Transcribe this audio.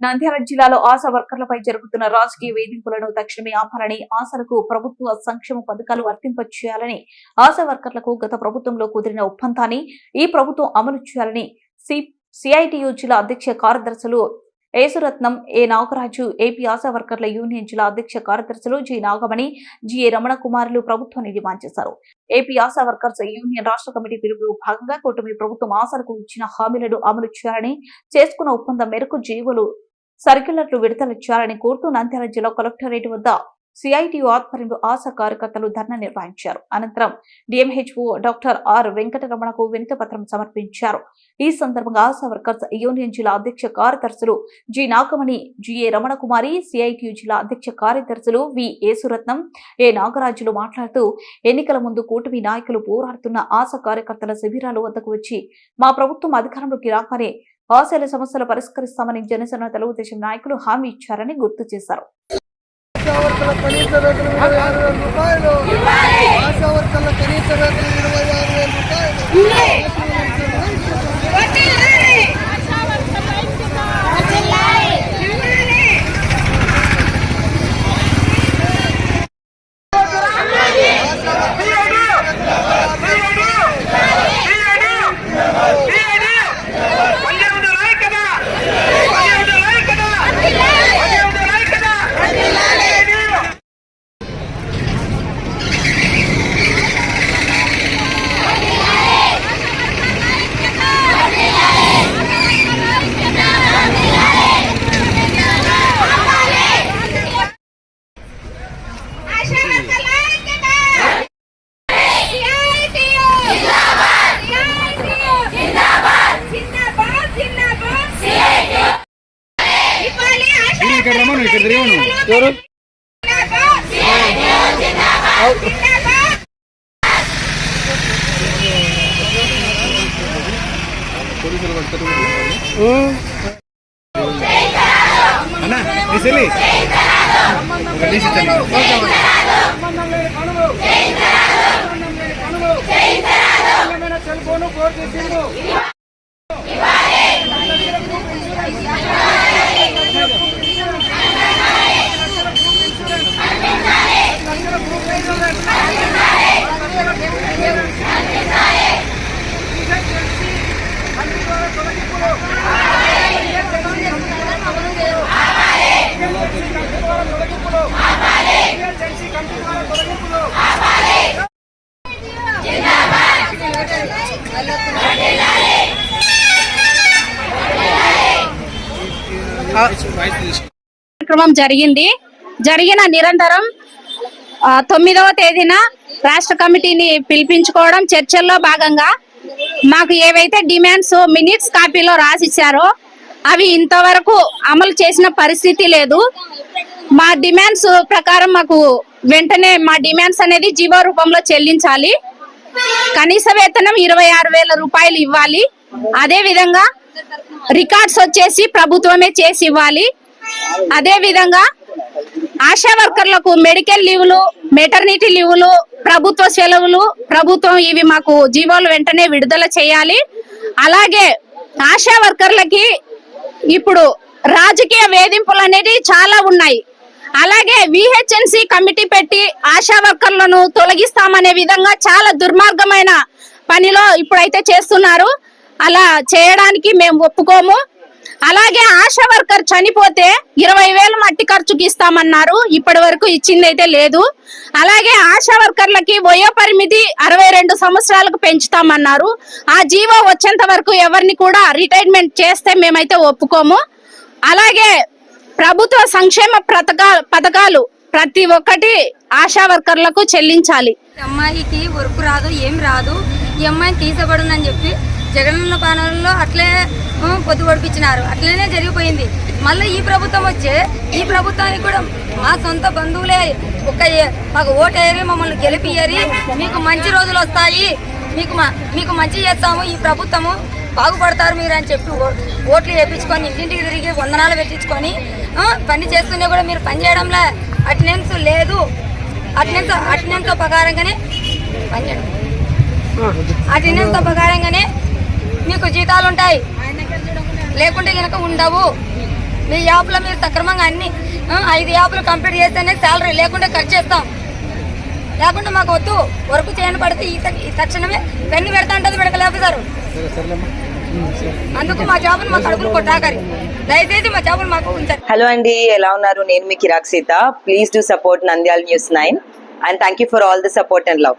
నంద్యాల జిల్లాలో ఆశా వర్కర్లపై జరుగుతున్న రాజకీయ వేధింపులను తక్షణమే ఆపాలని ఆశలకు ప్రభుత్వ సంక్షేమ పథకాలు వర్తింపచేయాలని ఆశా వర్కర్లకు గత ప్రభుత్వంలో కుదిరిన ఒప్పందాన్ని ఈ ప్రభుత్వం అమలు చేయాలని సి సిఐటియు జిల్లా అధ్యక్ష కార్యదర్శులు ఏసురత్నం ఏ. నాగరాజు ఏపీ ఆశా వర్కర్ల యూనియన్ జిల్లా అధ్యక్ష కార్యదర్శులు జి. నాగమణి జిఏ రమణ కుమారులు ప్రభుత్వాన్ని డిమాండ్ చేశారు. ఏపీ ఆశా వర్కర్స్ యూనియన్ రాష్ట్ర కమిటీ పిలుపులో భాగంగా కూటమి ప్రభుత్వం ఆశలకు ఇచ్చిన హామీలను అమలు చేయాలని చేసుకున్న ఒప్పందం మేరకు జీవోలు సర్క్యులర్లు విడుదల చేయాలని కోరుతూ నంద్యాల జిల్లా కలెక్టరేట్ వద్ద సిఐటియు ఆధ్వర్యంలో ఆశా కార్యకర్తలు ధర్నా నిర్వహించారు. అనంతరం డిఎంహెచ్ఓ డాక్టర్ ఆర్ వెంకటరమణకు వినతి పత్రం సమర్పించారు. ఈ సందర్భంగా ఆశా వర్కర్స్ యూనియన్ జిల్లా అధ్యక్ష కార్యదర్శులు G Nagamani G A Ramanakumari CITU జిల్లా అధ్యక్ష కార్యదర్శులు వి ఏసురత్నం ఏ నాగరాజులు మాట్లాడుతూ ఎన్నికల ముందు కూటమి నాయకులు పోరాడుతున్న ఆశా కార్యకర్తల శిబిరాల వద్దకు వచ్చి మా ప్రభుత్వం అధికారంలోకి రాగానే ఆశల సమస్యలు పరిష్కరిస్తామని జనసేన తెలుగుదేశం నాయకులు హామీ ఇచ్చారని గుర్తు చేశారు Yeah వర్కర్ల కనీస వేతనం ఇరవై ఆరు వేల రూపాయలు ఆశా వర్కర్ల కనీస వేతనం ఇరవై ఆరు వేల రూపాయలు ఆశా వర్కర్ల ఐక్యత సిఐటియు జిందాబాద్ సిఐటియు జిందాబాద్ జిందాబాద్ జిందాబాద్ సిఐటియు ఇవ్వాలి ఆశా ఇక్కడ రమ్మను, ఇక్కడ తిరగను. ఎవరు అన్నా నీ చెల్లి కార్యక్రమం జరిగింది. జరిగిన నిరంతరం తొమ్మిదవ తేదీన రాష్ట్ర కమిటీని పిలిపించుకోవడం చర్చల్లో భాగంగా మాకు ఏవైతే డిమాండ్స్ మినిట్స్ కాపీలో రాసిచ్చారో అవి ఇంతవరకు అమలు చేసిన పరిస్థితి లేదు. మా డిమాండ్స్ ప్రకారం మాకు వెంటనే మా డిమాండ్స్ అనేది జీవో రూపంలో చెల్లించాలి. కనీస వేతనం ఇరవై ఆరు వేల రూపాయలు ఇవ్వాలి. అదే విధంగా రికార్డ్స్ వచ్చేసి ప్రభుత్వమే చేసి ఇవ్వాలి. అదే విధంగా ఆశా వర్కర్లకు మెడికల్ లీవులు మెటర్నిటీ లీవులు ప్రభుత్వ సెలవులు ప్రభుత్వం ఇవి మాకు జీవోలు వెంటనే విడుదల చేయాలి. అలాగే ఆశా వర్కర్లకి ఇప్పుడు రాజకీయ వేధింపులు అనేది చాలా ఉన్నాయి. అలాగే విహెచ్ఎన్సి కమిటీ పెట్టి ఆశా వర్కర్లను తొలగిస్తామనే విధంగా చాలా దుర్మార్గమైన పనిలో ఇప్పుడైతే చేస్తున్నారు. అలా చేయడానికి మేము ఒప్పుకోము. అలాగే ఆశా వర్కర్ చనిపోతే ఇరవై వేలు మట్టి ఖర్చుకి ఇస్తామన్నారు. ఇప్పటి వరకు ఇచ్చింది అయితే లేదు. అలాగే ఆశా వర్కర్లకి వయో పరిమితి అరవై రెండు సంవత్సరాలకు పెంచుతామన్నారు. ఆ జీవో వచ్చేంత వరకు ఎవరిని కూడా రిటైర్మెంట్ చేస్తే మేమైతే ఒప్పుకోము. అలాగే ప్రభుత్వ సంక్షేమ పథకాలు పథకాలు ప్రతి ఒక్కటి ఆశా వర్కర్లకు చెల్లించాలి. అమ్మాయికి వర్క్ రాదు ఏం రాదు. ఈ అమ్మాయిని తీసబడునని చెప్పి జగనన్న పాలనలో అట్లే పొద్దు పొడిపించినారు. అట్లనే జరిగిపోయింది. మళ్ళీ ఈ ప్రభుత్వం వచ్చే ఈ ప్రభుత్వానికి కూడా మా సొంత బంధువులే ఒక మాకు ఓటేరి మమ్మల్ని గెలిపియరి మీకు మంచి రోజులు వస్తాయి. మీకు మీకు మంచి చేస్తాము. ఈ ప్రభుత్వము బాగుపడతారు మీరు అని చెప్పి ఓట్లు వేయించుకొని ఇంటింటికి తిరిగి వందనాలు పెట్టించుకొని పని చేస్తుంటే కూడా మీరు పని చేయడంలో అటెండెన్స్ లేదు. అటెండెన్స్ అటెండెన్స్ ప్రకారంగానే పనిచేయడం అటెండెన్స్ ప్రకారంగానే మీకు జీతాలు ఉంటాయి లేకుంటే కనుక ఉండవు. మీ యాప్లో మీరు సక్రమంగా అన్ని ఐదు యాప్లు కంప్లీట్ చేస్తేనే శాలరీ లేకుండా ఖర్చు చేస్తాం. లేకుంటే మాకు వద్దు. వర్క్ చేయని పడితే ఈ తక్ష- ఈ తక్షణమే పెన్ను పెడతా అంటది మెడకల్ ఆఫీసర్. అందుకు మా జాబులు మా కడుపులు కొట్టాకరి దయచేసి మా జాబులు మాకు ఉంచారు హలో అండి ఎలా ఉన్నారు? నేను మీ Kirrak Seetha. Please do support Nandyala news nine and thank you for all the support and love